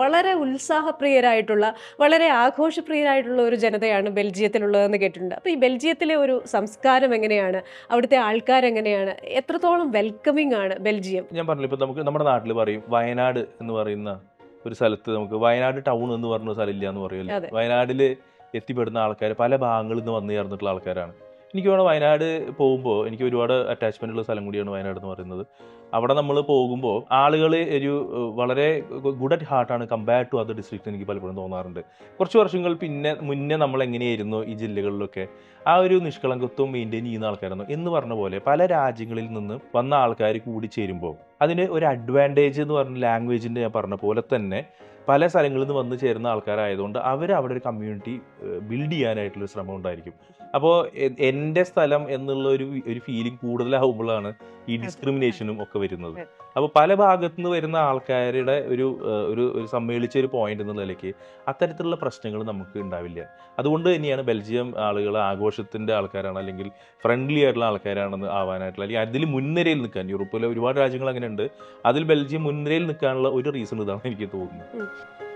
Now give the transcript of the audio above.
വളരെ ഉത്സാഹപ്രിയരായിട്ടുള്ള വളരെ ആഘോഷപ്രിയരായിട്ടുള്ള ഒരു ജനതയാണ് ബെൽജിയത്തിലുള്ളതെന്ന് കേട്ടിട്ടുണ്ട്. അപ്പോൾ ഈ ബെൽജിയത്തിലെ ഒരു സംസ്കാരം എങ്ങനെയാണ്? അവിടുത്തെ ആൾക്കാരെങ്ങനെയാണ്? എത്രത്തോളം വെൽക്കമിംഗ് ആണ് ബെൽജിയം? ഞാൻ പറഞ്ഞു ഇപ്പോൾ നമുക്ക് നമ്മുടെ നാട്ടിൽ പറയും വയനാട് എന്ന് പറയുന്ന ഒരു സ്ഥലത്ത് നമുക്ക് വയനാട് ടൗൺ എന്ന് പറഞ്ഞ സ്ഥലം ഇല്ല എന്ന് പറയുമല്ലോ. വയനാട്ടിൽ എത്തിപ്പെടുന്ന ആൾക്കാർ പല ഭാഗങ്ങളിൽ നിന്ന് വന്നു ചേർന്നിട്ടുള്ള ആൾക്കാരാണ്. എനിക്ക് വേണം വയനാട് പോകുമ്പോൾ എനിക്ക് ഒരുപാട് അറ്റാച്ച്മെന്റ് ഉള്ള സ്ഥലം കൂടിയാണ് വയനാട് എന്ന് പറയുന്നത്. അവിടെ നമ്മൾ പോകുമ്പോൾ ആളുകൾ ഒരു വളരെ ഗുഡ് അറ്റ് ഹാർട്ടാണ് കമ്പയർ ടു അതർ ഡിസ്ട്രിക്ട് എനിക്ക് പലപ്പോഴും തോന്നാറുണ്ട്. കുറച്ച് വർഷങ്ങൾ പിന്നെ മുന്നേ നമ്മൾ എങ്ങനെയായിരുന്നു ഈ ജില്ലകളിലൊക്കെ? ആ ഒരു നിഷ്കളങ്കത്വം മെയിന്റെയിൻ ചെയ്യുന്ന ആൾക്കാരാണ്. എന്ന് പറഞ്ഞ പോലെ പല രാജ്യങ്ങളിൽ നിന്ന് വന്ന ആൾക്കാർ കൂടി ചേരുമ്പോൾ അതിന് ഒരു അഡ്വാന്റേജ് എന്ന് പറഞ്ഞ ലാംഗ്വേജിന്റെ ഞാൻ പറഞ്ഞ പോലെ തന്നെ പല സ്ഥലങ്ങളിൽ നിന്ന് വന്ന് ചേരുന്ന ആൾക്കാരായതുകൊണ്ട് അവർ അവിടെ ഒരു കമ്മ്യൂണിറ്റി ബിൽഡ് ചെയ്യാനായിട്ടുള്ള ശ്രമം ഉണ്ടായിരിക്കും. അപ്പോൾ എന്റെ സ്ഥലം എന്നുള്ള ഒരു ഒരു ഫീലിംഗ് കൂടുതലാവുമ്പോഴാണ് ഈ ഡിസ്ക്രിമിനേഷനും ഒക്കെ വരുന്നത്. അപ്പോൾ പല ഭാഗത്തു നിന്ന് വരുന്ന ആൾക്കാരുടെ ഒരു ഒരു ഒരു സമ്മേളിച്ച ഒരു പോയിന്റ് എന്ന നിലയ്ക്ക് അത്തരത്തിലുള്ള പ്രശ്നങ്ങൾ നമുക്ക് ഉണ്ടാവില്ല. അതുകൊണ്ട് തന്നെയാണ് ബെൽജിയം ആളുകൾ ആഘോഷത്തിന്റെ ആൾക്കാരാണ് അല്ലെങ്കിൽ ഫ്രണ്ട്ലി ആയിട്ടുള്ള ആൾക്കാരാണെന്ന് ആവാനായിട്ടുള്ള അല്ലെങ്കിൽ അതിൽ മുൻനിരയിൽ നിൽക്കാൻ യൂറോപ്പിലെ ഒരുപാട് രാജ്യങ്ങൾ അങ്ങനെ ഉണ്ട്. അതിൽ ബെൽജിയം മുൻനിരയിൽ നിൽക്കാനുള്ള ഒരു റീസൺ ഇതാണ് എനിക്ക് തോന്നുന്നത്.